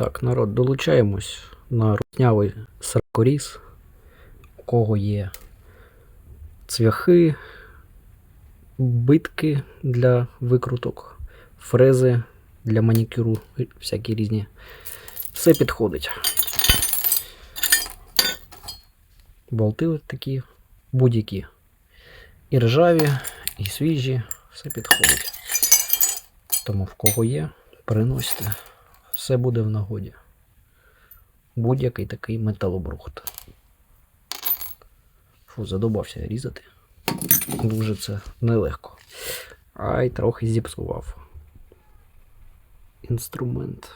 Так, народ, долучаємось на рутнявий саркоріз. У кого є цвяхи, битки для викруток, фрези для манікюру, всякі різні. Все підходить. Болти такі, будь-які. І ржаві, і свіжі, все підходить. Тому в кого є, приносьте. Все буде в нагоді. Будь-який такий металобрухт. Фу, задобався різати. Дуже це нелегко. Ай, трохи зіпсував. Інструмент.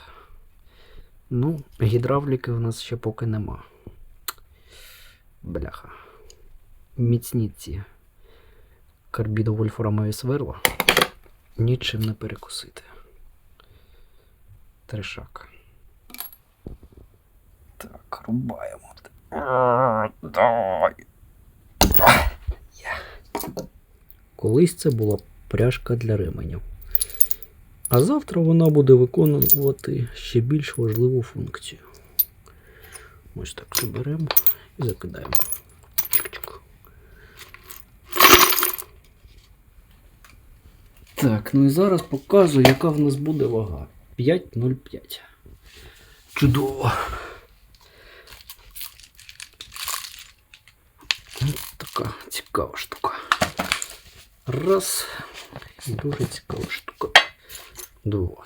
Ну, гідравліки в нас ще поки нема. Бляха. Міцні ці карбідо-вольфрамові сверла. Нічим не перекусити. Тришак. Так, рубаємо. Давай. Колись це була пряжка для ременів. А завтра вона буде виконувати ще більш важливу функцію. Ось так заберемо і закидаємо. Так, ну і зараз показую, яка в нас буде вага. 5,05. Чудово. Ось така цікава штука. Раз. Дуже цікава штука. Два.